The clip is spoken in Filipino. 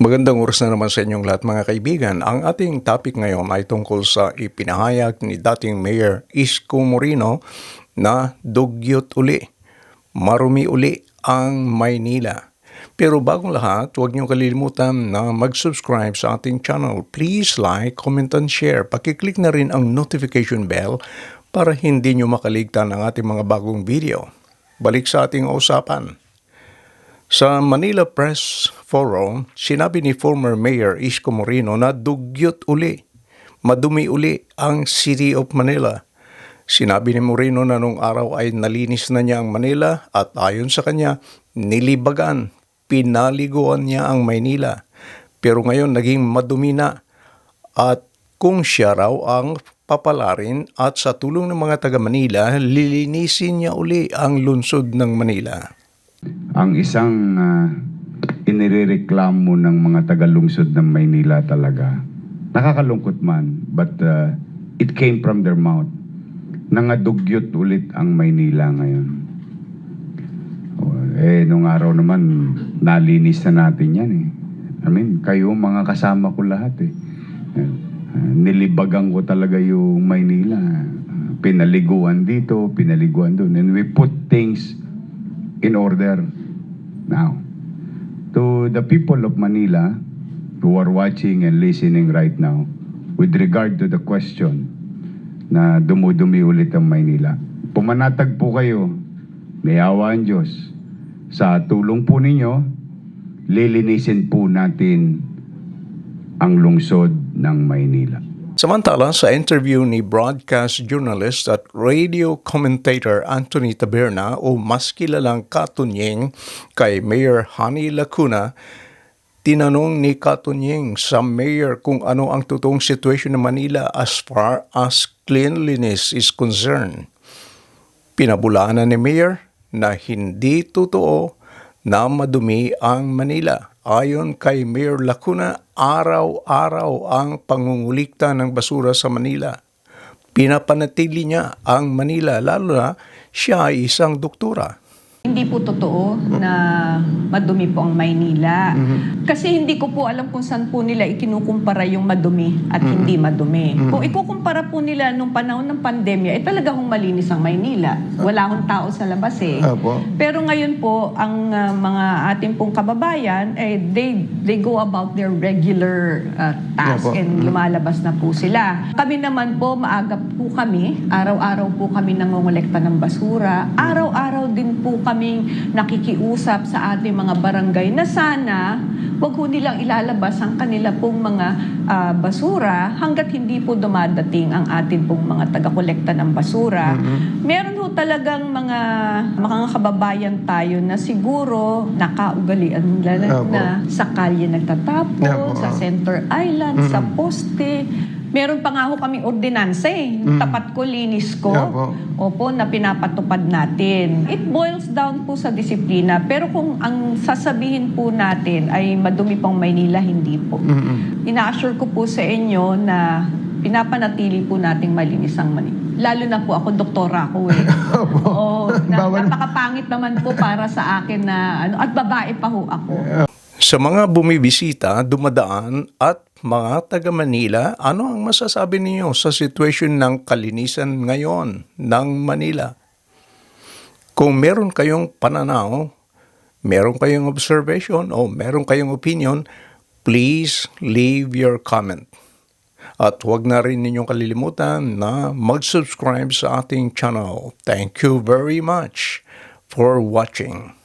Magandang oras na naman sa inyong lahat mga kaibigan. Ang ating topic ngayon ay tungkol sa ipinahayag ni dating Mayor Isko Moreno na dugyot uli, marumi uli ang Maynila. Pero bagong lahat, huwag niyong kalilimutan na mag-subscribe sa ating channel. Please like, comment, and share. Pakiclick na rin ang notification bell para hindi niyo makaligtan ang ating mga bagong video. Balik sa ating usapan. Sa Manila Press Forum, sinabi ni former Mayor Isko Moreno na dugyot uli, madumi uli ang City of Manila. Sinabi ni Moreno na nung araw ay nalinis na niya ang Manila at ayon sa kanya, nilibagan, pinaliguan niya ang Maynila. Pero ngayon naging madumi na at kung siya raw ang papalarin at sa tulong ng mga taga Manila, lilinisin niya uli ang lungsod ng Manila. Ang isang uh, inirereklamo ng mga tagalungsod ng Maynila talaga. Nakakalungkot man, but uh, it came from their mouth. Nangadugyot ulit ang Maynila ngayon. Oh, eh, nung araw naman, nalinis na natin yan eh. I mean, kayo mga kasama ko lahat eh. Uh, nilibagan ko talaga yung Maynila. Pinaliguan dito, pinaliguan doon. And we put things in order now. To the people of Manila who are watching and listening right now, with regard to the question na dumudumi ulit ang Maynila, pumanatag po kayo, may awa ang Diyos. Sa tulong po ninyo, lilinisin po natin ang lungsod ng Maynila. Samantala, sa interview ni broadcast journalist at radio commentator Anthony Taberna o mas kilalang Katunying kay Mayor Hani Lacuna, tinanong ni Katunying sa mayor kung ano ang totoong situation ng Manila as far as cleanliness is concerned. Pinabulaanan ni Mayor na hindi totoo na madumi ang Manila. Ayon kay Mayor Lacuna, araw-araw ang pangungulikta ng basura sa Manila. Pinapanatili niya ang Manila lalo na siya ay isang doktora. Hindi po totoo na madumi po ang Maynila. Kasi hindi ko po alam kung saan po nila ikinukumpara yung madumi at hindi madumi. Kung ikukumpara po nila nung panahon ng pandemya, eh talaga hong malinis ang Maynila. Wala hong tao sa labas eh. Opo. Pero ngayon po, ang uh, mga ating pong kababayan, eh, they, they go about their regular uh, task Opo. and lumalabas na po sila. Kami naman po, maaga po kami, araw-araw po kami nangongolekta ng basura. Araw-araw din po kaming nakikiusap sa ating mga barangay na sana wag ho nilang ilalabas ang kanila pong mga ah, basura hanggat hindi po dumadating ang atin pong mga taga-kolekta ng basura. Meron ho talagang mga mga kababayan tayo na siguro nakaugalian nila na sa kalye nagtatapon, sa center island, sa poste. Meron pa nga ho kaming ordinansa eh. Tapat ko, linis ko. Opo. Opo, na pinapatupad natin. It boils down po sa disiplina. Pero kung ang sasabihin po natin ay madumi pang Maynila, hindi po. Mm-mm. Ina-assure ko po sa inyo na pinapanatili po nating malinis ang Manila. Lalo na po ako, doktora ako eh. Opo. Oo, na, napakapangit naman po para sa akin na ano, at babae pa ho ako. Sa mga bumibisita, dumadaan at mga taga Manila, ano ang masasabi ninyo sa situation ng kalinisan ngayon ng Manila? Kung meron kayong pananaw, meron kayong observation o meron kayong opinion, please leave your comment. At huwag na rin ninyong kalilimutan na mag-subscribe sa ating channel. Thank you very much for watching.